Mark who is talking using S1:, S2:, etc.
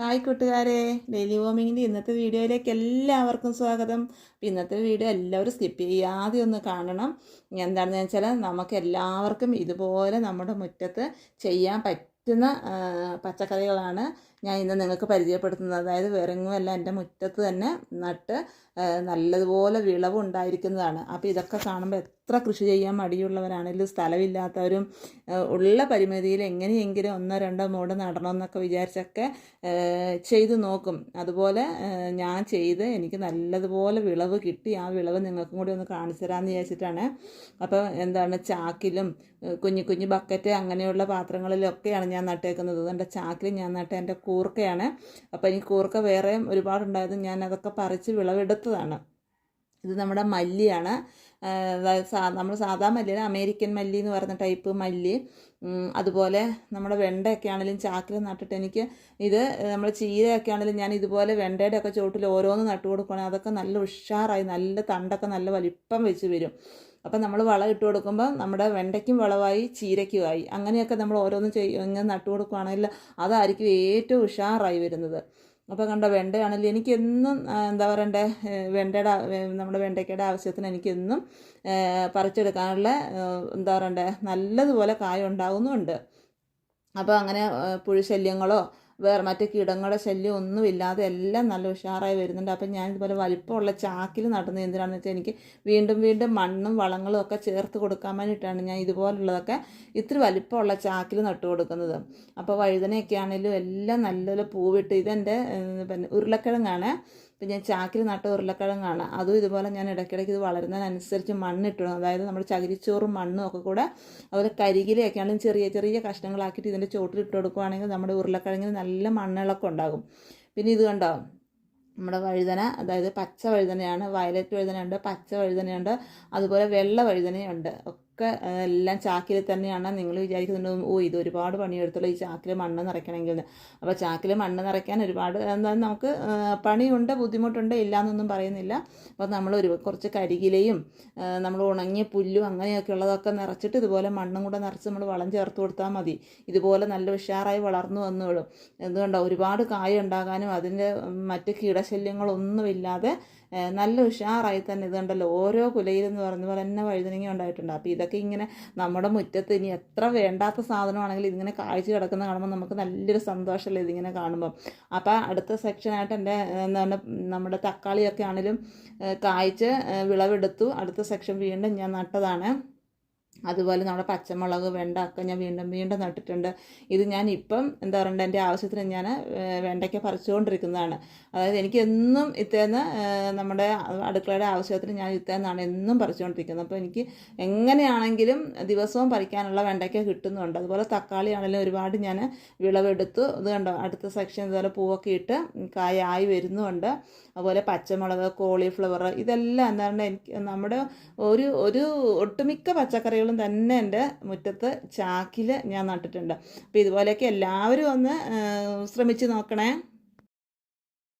S1: Hi കൂട്ടുകാരെ. Daily വോമിങ്ങിന്റെ ഇന്നത്തെ വീഡിയോയിലേക്ക് എല്ലാവർക്കും സ്വാഗതം. ഇന്നത്തെ വീഡിയോ എല്ലാവരും സ്കിപ്പ് ചെയ്യാതെ ഒന്ന് കാണണം. എന്താണെന്ന് വെച്ചാൽ നമുക്ക് എല്ലാവർക്കും ഇതുപോലെ നമ്മുടെ മുറ്റത്ത് ചെയ്യാൻ പറ്റുന്ന പച്ചക്കറികളാണ് ഞാൻ ഇന്ന് നിങ്ങൾക്ക് പരിചയപ്പെടുത്തുന്നത്. അതായത് വിറങ്ങുമല്ല എന്റെ മുറ്റത്ത് തന്നെ നട്ട് നല്ലതുപോലെ വിളവ് ഉണ്ടായിരിക്കുന്നതാണ്. അപ്പോൾ ഇതൊക്കെ കാണുമ്പോൾ എത്ര കൃഷി ചെയ്യാൻ മടിയുള്ളവരാണെങ്കിലും സ്ഥലമില്ലാത്തവരും ഉള്ള പരിമിതിയിൽ എങ്ങനെയെങ്കിലും ഒന്നോ രണ്ടോ മോട് നടണമെന്നൊക്കെ വിചാരിച്ചൊക്കെ ചെയ്തു നോക്കും. അതുപോലെ ഞാൻ ചെയ്ത് എനിക്ക് നല്ലതുപോലെ വിളവ് കിട്ടി. ആ വിളവ് നിങ്ങൾക്കും കൂടി ഒന്ന് കാണിച്ചു തരാമെന്ന് വിചാരിച്ചിട്ടാണ്. അപ്പോൾ എന്താണ് ചാക്കിലും കുഞ്ഞു കുഞ്ഞു ബക്കറ്റ് അങ്ങനെയുള്ള പാത്രങ്ങളിലൊക്കെയാണ് ഞാൻ നട്ടേക്കുന്നത്. എന്റെ ചാക്കിൽ ഞാൻ നട്ട എന്റെ കൂർക്കയാണ്. അപ്പോൾ എനിക്ക് കൂർക്ക വേറെയും ഒരുപാടുണ്ടായത് ഞാൻ അതൊക്കെ പറിച്ച് വിളവെടുത്തതാണ്. ഇത് നമ്മുടെ മല്ലിയാണ്. നമ്മൾ സാധാ മല്ലിയല്ല അമേരിക്കൻ മല്ലി എന്ന് പറഞ്ഞ ടൈപ്പ് മല്ലി. അതുപോലെ നമ്മുടെ വെണ്ടയൊക്കെ ആണെങ്കിലും ചാക്കിൽ നട്ടിട്ട് എനിക്ക് ഇത് നമ്മൾ ചീരയൊക്കെ ആണെങ്കിലും ഞാൻ ഇതുപോലെ വെണ്ടയുടെ ഒക്കെ ചുവട്ടിൽ ഓരോന്ന് നട്ടു കൊടുക്കുകയാണെങ്കിൽ അതൊക്കെ നല്ല ഉഷാറായി നല്ല തണ്ടൊക്കെ നല്ല വലിപ്പം വെച്ച് വരും. അപ്പം നമ്മൾ വളം ഇട്ട് കൊടുക്കുമ്പോൾ നമ്മുടെ വെണ്ടയ്ക്കും വളമായി ചീരയ്ക്കുമായി അങ്ങനെയൊക്കെ നമ്മൾ ഓരോന്ന് ചെയ്യും ഇങ്ങനെ നട്ടു കൊടുക്കുകയാണെങ്കിൽ അതായിരിക്കും ഏറ്റവും ഉഷാറായി വരുന്നത്. അപ്പോൾ കണ്ട വെണ്ടയാണെങ്കിലും എനിക്ക് എന്നും എന്താ പറയണ്ടേ വെണ്ടയുടെ നമ്മുടെ വെണ്ടയ്ക്കയുടെ ആവശ്യത്തിന് എനിക്കെന്നും പറിച്ചെടുക്കാനുള്ള എന്താ പറയണ്ടേ നല്ലതുപോലെ കായ ഉണ്ടാകുന്നുമുണ്ട് അപ്പോൾ അങ്ങനെ പുഴുശല്യങ്ങളോ വേറെ മറ്റ് കീടങ്ങളുടെ ശല്യം ഒന്നുമില്ലാതെ എല്ലാം നല്ല ഉഷാറായി വരുന്നുണ്ട്. അപ്പം ഞാൻ ഇതുപോലെ വലിപ്പമുള്ള ചാക്കിൽ നടുന്നത് എന്തിനാണെന്ന് വെച്ചാൽ എനിക്ക് വീണ്ടും വീണ്ടും മണ്ണും വളങ്ങളും ഒക്കെ ചേർത്ത് കൊടുക്കാൻ വേണ്ടിയിട്ടാണ് ഞാൻ ഇതുപോലുള്ളതൊക്കെ ഇത്ര വലിപ്പമുള്ള ചാക്കിൽ നട്ടു കൊടുക്കുന്നത്. അപ്പോൾ വഴുതനയൊക്കെ ആണെങ്കിലും എല്ലാം നല്ലപോലെ പൂവിട്ട് ഇതെന്റെ പിന്നെ ഉരുളക്കിഴങ്ങാണ്. ഇപ്പം ഞാൻ ചാക്കിൽ നട്ട ഉരുളക്കിഴങ്ങാണ്. അതും ഇതുപോലെ ഞാൻ ഇടയ്ക്കിടയ്ക്ക് ഇത് വളരുന്നതിനനുസരിച്ച് മണ്ണിട്ടിടും. അതായത് നമ്മുടെ ചകിരിച്ചോറും മണ്ണും ഒക്കെ കൂടെ അതുപോലെ ആണെങ്കിലും ചെറിയ ചെറിയ കഷ്ണങ്ങളാക്കിയിട്ട് ഇതിന്റെ ചോട്ടിൽ ഇട്ട് കൊടുക്കുകയാണെങ്കിൽ നമ്മുടെ ഉരുളക്കിഴങ്ങിന് നല്ല മണ്ണിളക്കം ഉണ്ടാകും. പിന്നെ ഇത് കണ്ടോ? നമ്മുടെ വഴുതന അതായത് പച്ച വഴുതനയാണ് വയലറ്റ് വഴുതനയുണ്ട് പച്ച വഴുതനയുണ്ട് അതുപോലെ വെള്ള വഴുതനയുണ്ട്. ഒക്കെ എല്ലാം ചാക്കിൽ തന്നെയാണ് നിങ്ങൾ വിചാരിക്കുന്നുണ്ട് ഓ ഇത് ഒരുപാട് പണിയെടുത്തുള്ളൂ ഈ ചാക്കിൽ മണ്ണ് നിറയ്ക്കണമെങ്കിൽ അപ്പോൾ ചാക്കിൽ മണ്ണ് നിറയ്ക്കാൻ ഒരുപാട് എന്താ നമുക്ക് പണിയുണ്ട് ബുദ്ധിമുട്ടുണ്ട് ഇല്ല എന്നൊന്നും പറയുന്നില്ല. അപ്പോൾ നമ്മൾ ഒരു കുറച്ച് കരികിലയും നമ്മൾ ഉണങ്ങിയ പുല്ലും അങ്ങനെയൊക്കെ ഉള്ളതൊക്കെ നിറച്ചിട്ട് ഇതുപോലെ മണ്ണും കൂടെ നിറച്ച് നമ്മൾ വളം ചേർത്ത് കൊടുത്താൽ മതി. ഇതുപോലെ നല്ല ഉഷാറായി വളർന്നു വന്നോളും. എന്തുകൊണ്ടാണ് ഒരുപാട് കായ ഉണ്ടാകാനും അതിന്റെ മറ്റ് കീടശല്യങ്ങളൊന്നുമില്ലാതെ നല്ല ഉഷാറായി തന്നെ ഇത് കണ്ടല്ലോ ഓരോ കുലയിലെന്ന് പറഞ്ഞ പോലെ തന്നെ വഴുതനങ്ങ ഉണ്ടായിട്ടുണ്ട്. അപ്പോൾ ഇതൊക്കെ ഇങ്ങനെ നമ്മുടെ മുറ്റത്ത് ഇനി എത്ര വേണ്ടാത്ത സാധനമാണെങ്കിലും ഇതിങ്ങനെ കാഴ്ച കിടക്കുന്ന കാണുമ്പോൾ നമുക്ക് നല്ലൊരു സന്തോഷമല്ലേ ഇതിങ്ങനെ കാണുമ്പോൾ അപ്പോൾ അടുത്ത സെക്ഷനായിട്ട് എന്റെ എന്താണ് നമ്മുടെ തക്കാളിയൊക്കെ ആണെങ്കിലും കായ്ച്ച് വിളവെടുത്തു. അടുത്ത സെക്ഷൻ വീണ്ടും ഞാൻ നട്ടതാണ്. അതുപോലെ നമ്മുടെ പച്ചമുളക് വെണ്ടക്ക ഞാൻ വീണ്ടും വീണ്ടും നട്ടിട്ടുണ്ട്. ഇത് ഞാൻ ഇപ്പം എന്താ പറയണ്ട എന്റെ ആവശ്യത്തിന് ഞാൻ വെണ്ടയ്ക്ക പറിച്ചുകൊണ്ടിരിക്കുന്നതാണ്. അതായത് എനിക്ക് എന്നും ഇത്തേന്ന് നമ്മുടെ അടുക്കളയുടെ ആവശ്യത്തിന് ഞാൻ ഇത്തേന്നാണ് എന്നും പറിച്ചുകൊണ്ടിരിക്കുന്നത്. അപ്പോൾ എനിക്ക് എങ്ങനെയാണെങ്കിലും ദിവസവും പറിക്കാനുള്ള വെണ്ടയ്ക്ക കിട്ടുന്നുണ്ട്. അതുപോലെ തക്കാളി ആണെങ്കിലും ഒരുപാട് ഞാൻ വിളവെടുത്തു. ഇത് കണ്ടോ അടുത്ത സെക്ഷൻ ഇതുപോലെ പൂവൊക്കെ ഇട്ട് കായായി വരുന്നുണ്ട്. അതുപോലെ പച്ചമുളക് കോളിഫ്ലവർ ഇതെല്ലാം എന്താ പറയുക എനിക്ക് നമ്മുടെ ഒരു ഒരു ഒട്ടുമിക്ക പച്ചക്കറികളും തന്നെ എന്റെ മുറ്റത്ത് ചാക്കിൽ ഞാൻ നട്ടിട്ടുണ്ട്. അപ്പോൾ ഇതുപോലെയൊക്കെ എല്ലാവരും ഒന്ന് ശ്രമിച്ച് നോക്കണേ.